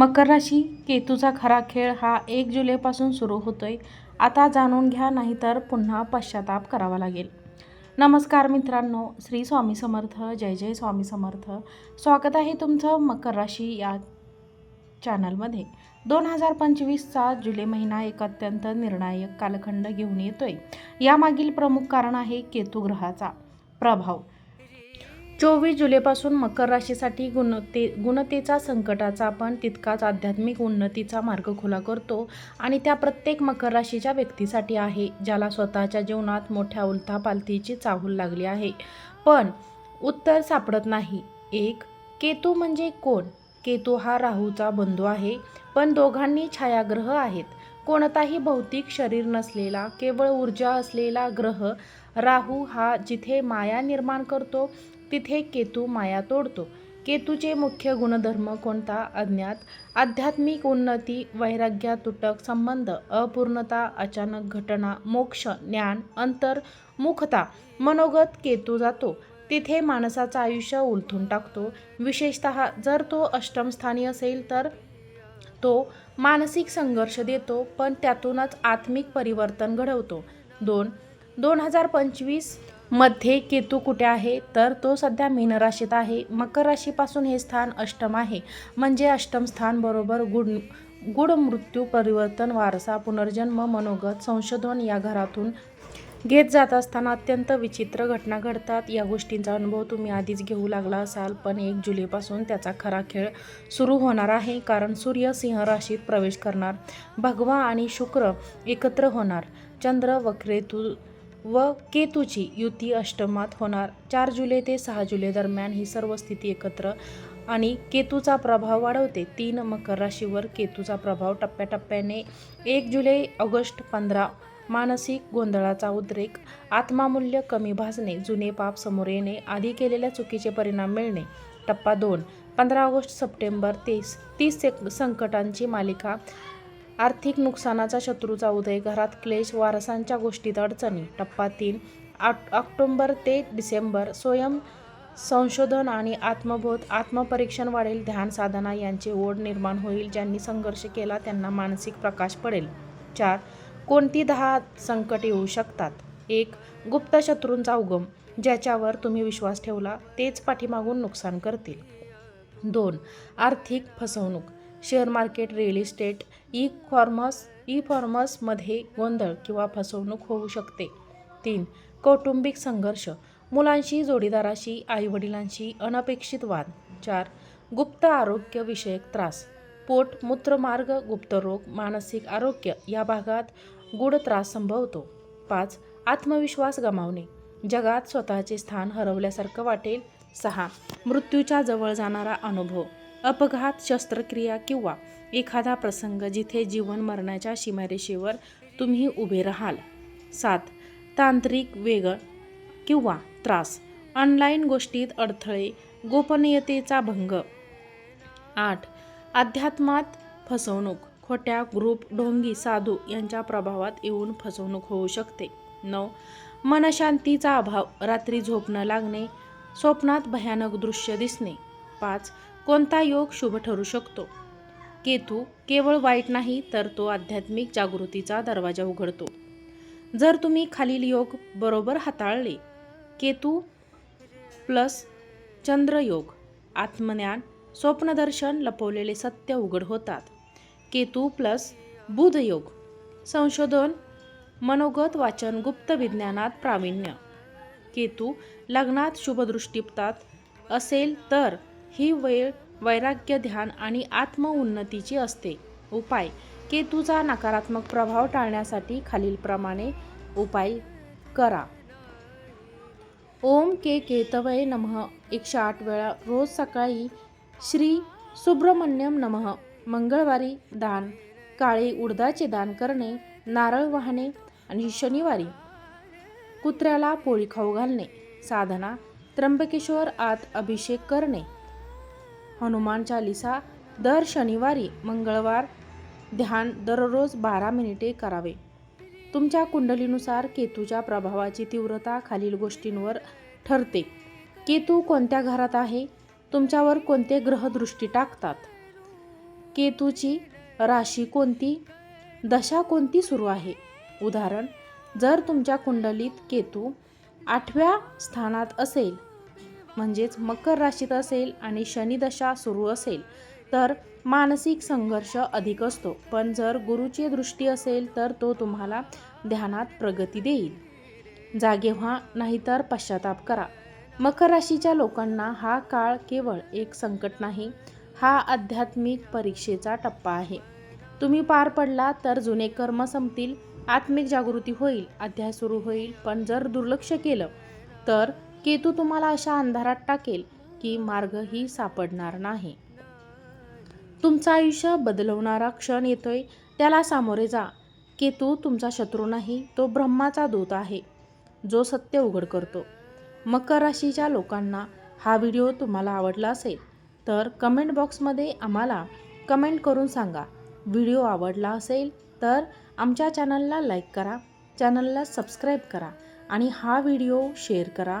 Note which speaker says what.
Speaker 1: मकर राशी केतूचा खरा खेळ हा एक जुलैपासून सुरू होतोय. आता जाणून घ्या नाहीतर पुन्हा पश्चाताप करावा लागेल. नमस्कार मित्रांनो श्री स्वामी समर्थ जय जय स्वामी समर्थ. स्वागत आहे तुमचं मकर राशी या चॅनलमध्ये. दोन हजार पंचवीसचा जुलै महिना एक अत्यंत निर्णायक कालखंड घेऊन येतोय. यामागील प्रमुख कारण आहे केतू ग्रहाचा प्रभाव. चोवीस जुलैपासून मकर राशीसाठी गुणते गुणतेचा संकटाचा पण तितकाच आध्यात्मिक उन्नतीचा मार्ग खुला करतो आणि त्या प्रत्येक मकर राशीच्या व्यक्तीसाठी आहे ज्याला स्वतःच्या जीवनात मोठ्या उलथापालथीची चाहूल लागली आहे. पण उत्तर सापडत नाही. एक केतू म्हणजे कोण? केतू हा राहूचा बंधू आहे पण दोघांनी छायाग्रह आहेत. कोणताही भौतिक शरीर नसलेला केवळ ऊर्जा असलेला ग्रह राहू हा जिथे माया निर्माण करतो तिथे केतू माया तोडतो. केतूचे मुख्य गुणधर्म कोणता? अज्ञात आध्यात्मिक उन्नती वैराग्या तुटक संबंध अपूर्णता अचानक घटना मोक्ष ज्ञान अंतर मुखता. मनोगत केतू जातो. तिथे माणसाचं आयुष्य उलथून टाकतो. विशेषत जर तो अष्टमस्थानी असेल तर तो मानसिक संघर्ष देतो पण त्यातूनच आत्मिक परिवर्तन घडवतो. दोन दोन हजार पंचवीस मध्ये केतू कुठे आहे? तर तो सध्या मीन राशीत आहे. मकर राशीपासून हे स्थान अष्टम आहे. म्हणजे अष्टम स्थान बरोबर गुड गुड मृत्यू परिवर्तन वारसा पुनर्जन्म मनोगत संशोधन या घरातून घेत जात असताना अत्यंत विचित्र घटना घडतात. या गोष्टींचा अनुभव तुम्ही आधीच घेऊ लागला असाल पण एक जुलैपासून त्याचा खरा खेळ सुरू होणार आहे. कारण सूर्य सिंह राशीत प्रवेश करणार. भगवा आणि शुक्र एकत्र होणार. चंद्र वक्रेतू व केतूची युती अष्टमात होणार. चार जुलै ते सहा जुलै दरम्यान ही सर्व स्थिती एकत्र आणि केतूचा प्रभाव वाढवते. तीन मकर राशीवर केतूचा प्रभाव टप्प्याटप्प्याने एक जुलै ऑगस्ट पंधरा. मानसिक गोंधळाचा उद्रेक आत्मामूल्य कमी भासणे जुने पाप समोर येणे आधी केलेल्या चुकीचे परिणाम मिळणे. टप्पा दोन पंधरा ऑगस्ट सप्टेंबर तीस तीस सेक संकटांची मालिका आर्थिक नुकसानाचा शत्रूचा उदय घरात क्लेश वारसांच्या गोष्टीत अडचणी. टप्पा तीन ऑक्टोंबर ते डिसेंबर स्वयं संशोधन आणि आत्मबोध आत्मपरीक्षण वाढेल ध्यान साधना यांची ओढ निर्माण होईल ज्यांनी संघर्ष केला त्यांना मानसिक प्रकाश पडेल. चार कोणती दहा संकट येऊ शकतात? एक गुप्त शत्रूंचा उगम ज्याच्यावर तुम्ही विश्वास ठेवला तेच पाठीमागून नुकसान करतील. दोन आर्थिक फसवणूक share market real estate e commerce E कॉमर्समध्ये गोंधळ किंवा फसवणूक होऊ शकते. तीन कौटुंबिक संघर्ष. मुलांशी जोडीदाराशी आईवडिलांशी अनपेक्षित वाद. चार गुप्त आरोग्यविषयक त्रास. पोट मूत्रमार्ग गुप्तरोग मानसिक आरोग्य या भागात गूढ त्रास संभवतो. पाच आत्मविश्वास गमावणे. जगात स्वतःचे स्थान हरवल्यासारखं वाटेल. सहा मृत्यूच्या जवळ जाणारा अनुभव. अपघात शस्त्रक्रिया किंवा एखादा प्रसंग जिथे जीवन मरणाच्या सीमारेषेवर तुम्ही उभे राहाल. सात तांत्रिक वेग किंवा त्रास. ऑनलाईन गोष्टीत अडथळे गोपनीयतेचा भंग. आठ अध्यात्मात फसवणूक. खोट्या ग्रुप ढोंगी साधू यांच्या प्रभावात येऊन फसवणूक होऊ शकते. नऊ मनशांतीचा अभाव. रात्री झोप न लागणे स्वप्नात भयानक दृश्य दिसणे. पाच कोणता योग शुभ ठरू शकतो? केतू केवळ वाईट नाही तर तो आध्यात्मिक जागृतीचा दरवाजा उघडतो. जर तुम्ही खालील योग बरोबर हाताळले केतू प्लस चंद्रयोग आत्मज्ञान स्वप्नदर्शन लपवलेले सत्य उघड होतात. केतू प्लस बुधयोग संशोधन मनोगत वाचन गुप्त विज्ञानात प्रावीण्य. केतू लग्नात शुभदृष्टीपतात असेल तर ही वेळ वैराग्य ध्यान आणि आत्मउन्नतीची असते. उपाय केतूचा नकारात्मक प्रभाव टाळण्यासाठी खालीलप्रमाणे उपाय करा. ओम के केतवय नमः. एकशे आठ वेळा रोज सकाळी श्री सुब्रमण्यम नमः. मंगळवारी दान काळे उडदाचे दान करणे नारळ वाहणे आणि शनिवारी कुत्र्याला पोळी खाऊ घालणे साधना त्र्यंबकेश्वर आत अभिषेक करणे. हनुमान चालिसा दर शनिवारी मंगळवार ध्यान दररोज बारा मिनिटे करावे. तुमच्या कुंडलीनुसार केतूच्या प्रभावाची तीव्रता खालील गोष्टींवर ठरते. केतू कोणत्या घरात आहे? तुमच्यावर कोणते ग्रह दृष्टी टाकतात? केतूची राशी कोणती? दशा कोणती सुरू आहे? उदाहरण जर तुमच्या कुंडलीत केतू आठव्या स्थानात असेल म्हणजेच मकर राशीत असेल आणि शनिदशा सुरू असेल तर मानसिक संघर्ष अधिक असतो. पण जर गुरुची दृष्टी असेल तर तो तुम्हाला ध्यानात प्रगती देईल. जागे व्हा नाहीतर पश्चाताप करा. मकर राशीच्या लोकांना हा काळ केवळ एक संकट नाही हा आध्यात्मिक परीक्षेचा टप्पा आहे. तुम्ही पार पडला तर जुने कर्म संपतील आत्मिक जागृती होईल अध्याय सुरू होईल. पण जर दुर्लक्ष केलं तर केतू तुम्हाला अशा अंधारात टाकेल की मार्गही सापडणार नाही. तुमचं आयुष्य बदलवणारा क्षण येतोय त्याला सामोरे जा. केतू तुमचा शत्रू नाही तो ब्रह्माचा दूत आहे जो सत्य उघड करतो. मकर राशीच्या लोकांना हा व्हिडिओ तुम्हाला आवडला असेल तर कमेंट बॉक्समध्ये आम्हाला कमेंट करून सांगा. व्हिडिओ आवडला असेल तर आमच्या चॅनलला लाईक करा चॅनलला सबस्क्राईब करा आणि हा व्हिडिओ शेअर करा.